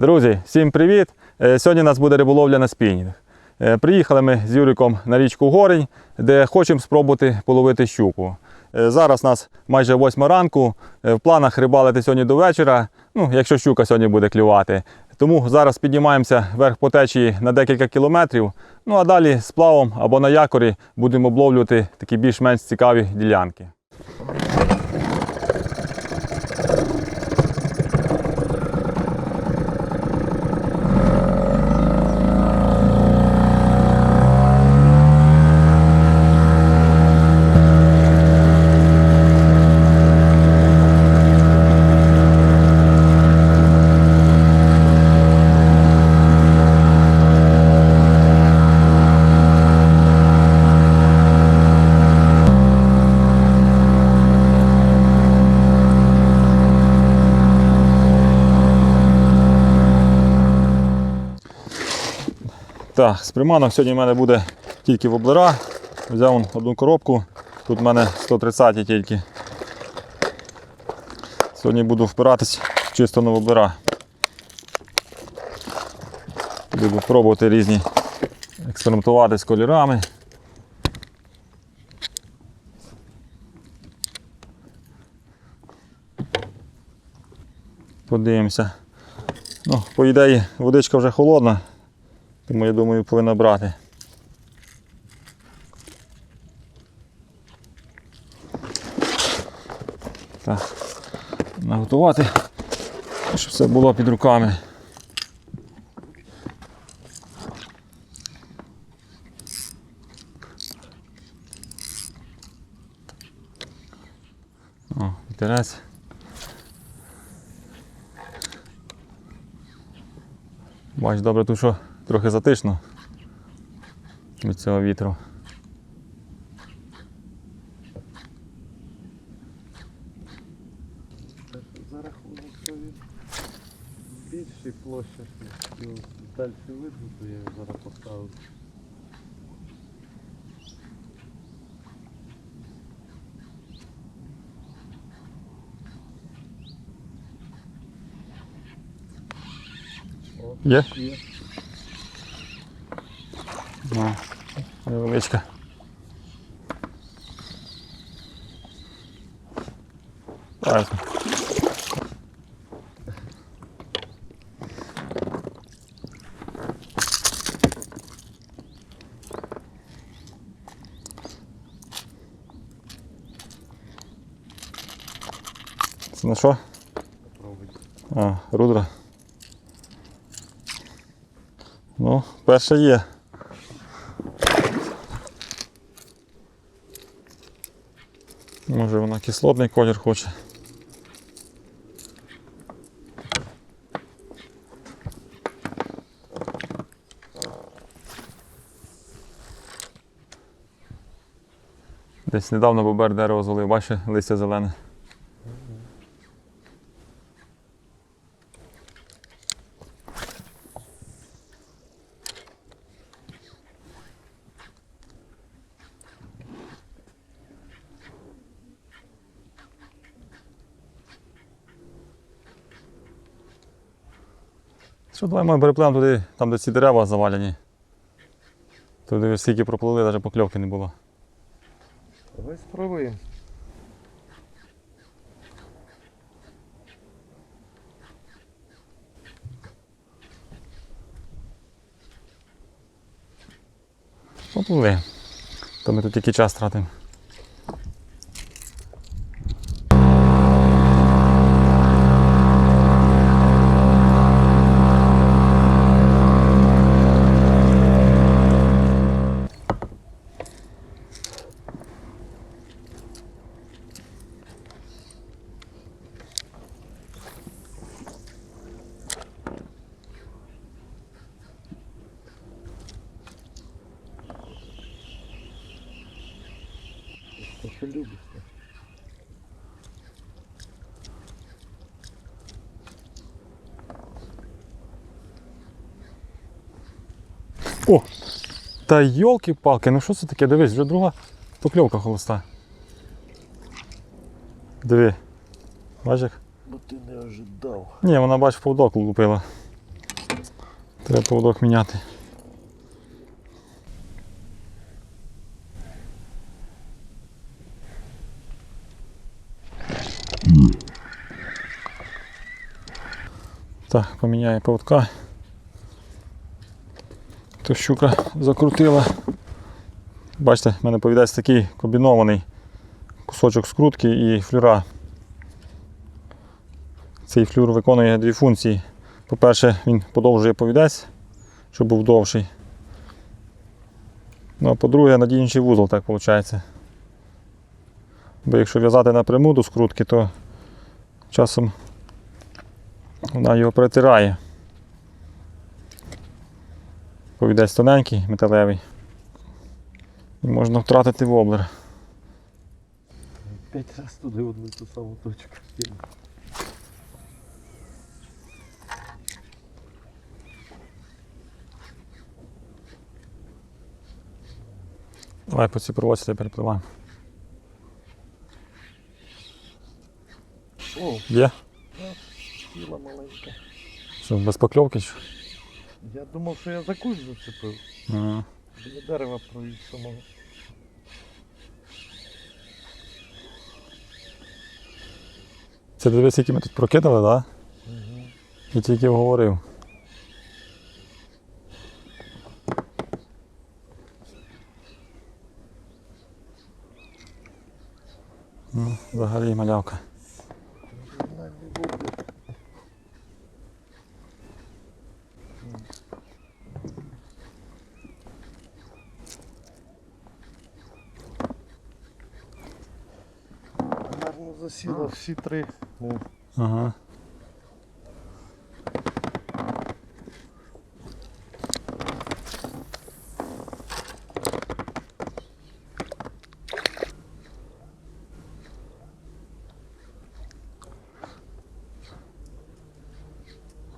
Друзі, всім привіт! Е, Сьогодні у нас буде риболовля на спінінг. Е, Приїхали ми з Юриком на річку Горень, де хочемо спробувати половити щуку. Е, Зараз у нас майже 8 ранку. В планах рибалити сьогодні до вечора, ну, якщо щука сьогодні буде клювати. Тому зараз піднімаємося вверх по течії на декілька кілометрів. Ну а далі з плавом або на якорі будемо обловлювати такі більш-менш цікаві ділянки. Так, з приманок сьогодні в мене буде тільки воблера. Взяв одну коробку. Тут в мене 130 тільки. Сьогодні буду впиратись чисто на воблера. Буду пробувати різні експериментувати з кольорами. Подивимося. Ну, по ідеї, водичка вже холодна, тому я думаю, повинна брати. Так, наготувати, щоб все було під руками. О, вітерець. Бач, добре, тут що трохи затишно від цього вітру. За рахунок площа, його далі видно, то я його зараз поставив. Є? Є. Ну, невеличка. Правильно. Це на що? А, рудра. Ну, перша є. Може вона кислотний колір хоче. Десь недавно бобер дерево золив, бачиш, листя зелене. Що, давай ми перепливемо туди, там де ці дерева завалені. Туди скільки проплили, навіть покльовки не було. Давай спробуємо. Попливли. То ми тут тільки час тратимо. То? О! Та йолки-палки, ну що це таке? Дивись, вже друга покльовка холоста. Диви. Бачиш? як? Бо ти не ожидав. Ні, вона бач в повдок лупила. Треба поводок міняти. Так, поміняє поводка. То щука закрутила. Бачите, в мене повідець такий комбінований кусочок скрутки і флюра. Цей флюр виконує дві функції. По-перше, він подовжує повідець, щоб був довший. Ну а по-друге, надійніший вузол, так виходить. Бо якщо в'язати напряму до скрутки, то часом вона його притирає. Повідець тоненький, металевий. І можна втратити воблер. П'ять разів туди в одну ту саму точку. Давай по цій проводці перепливаємо. О, Є? тіла маленька. Що, без покльовки? Що? Я думав, що я за кущ зацепив. Ага. Біля дерева провів самого. Це дивись, які ми тут прокидали, так? Да? Угу. І тільки говорив. Ну, взагалі малявка. Засіла всі три. Ага.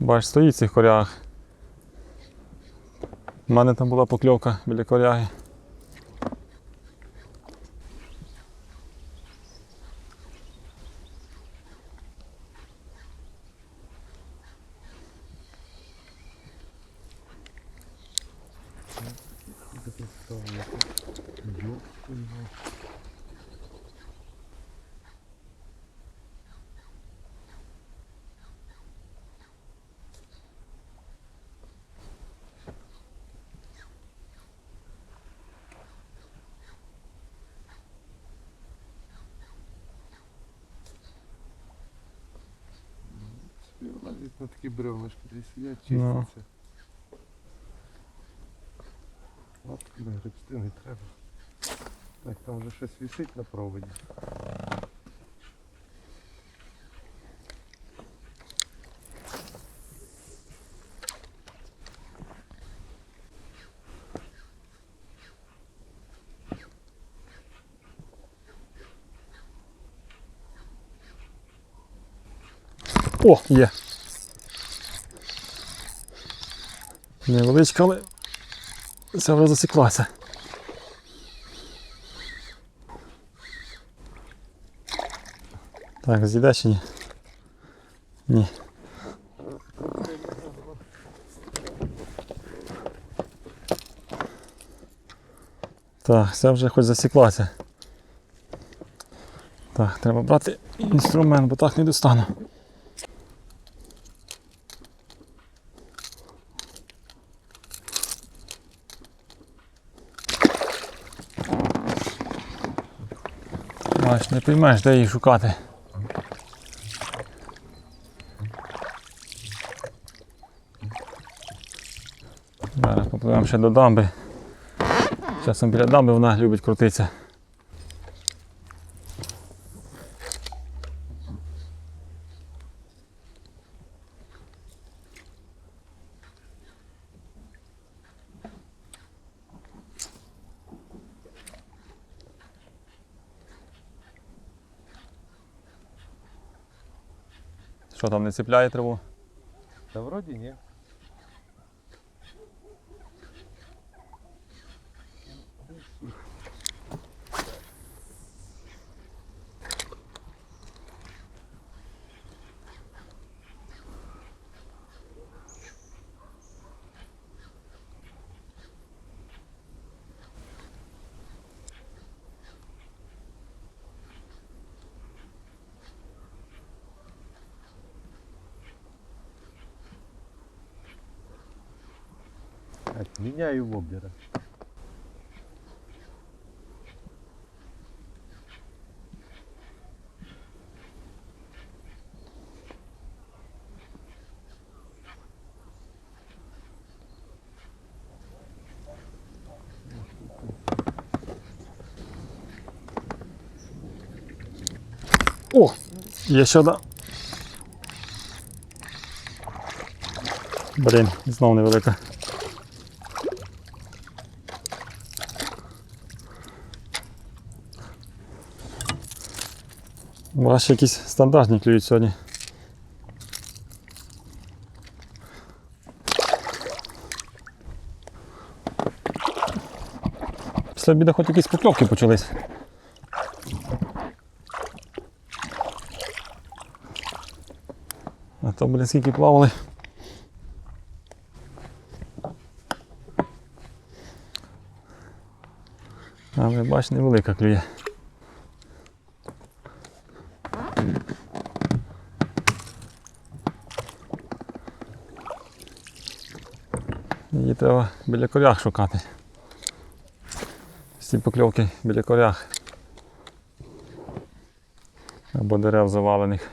Бач, стоїть в цих корягах. У мене там була покльовка біля коряги. Навіть на такі бревнышки десь сидять, Ну. чистяться. От на гребсти не треба. Так, там вже щось висить на проводі. О, є. Невеличка, але це вже засіклася. Так, зійде чи ні? Ні. Так, це вже хоч засіклася. Так, треба брати інструмент, бо так не достану. Бач, не поймеш, де їх шукати. Зараз попливемо ще до дамби. Часом біля дамби вона любить крутитися. Що там не ціпляє траву? Та вроді ні. Так, міняю воблера. О! Є ще одна. Блін, знов невелика. Ще якісь стандартні клюють сьогодні. Після обіду хоч якісь покльовки почались. А то, блін, скільки плавали. Але бач, невелика клює. Треба біля корях шукати. Всі покльовки біля корях. Або дерев завалених.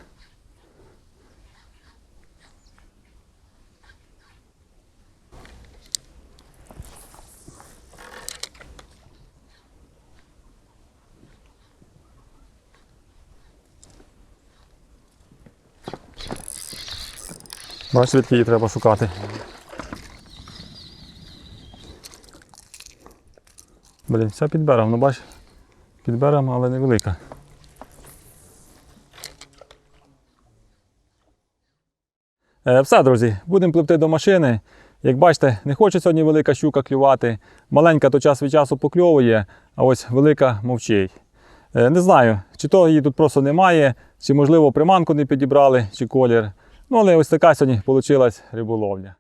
Бачиш, звідки її треба шукати. Блін, вся під ну бач, під берегом, але невелика. Е, Все, друзі, будемо пливти до машини. Як бачите, не хоче сьогодні велика щука клювати. Маленька то час від часу покльовує, а ось велика мовчить. Е, Не знаю, чи то її тут просто немає, чи можливо приманку не підібрали, чи колір. Ну, але ось така сьогодні вийшла риболовля.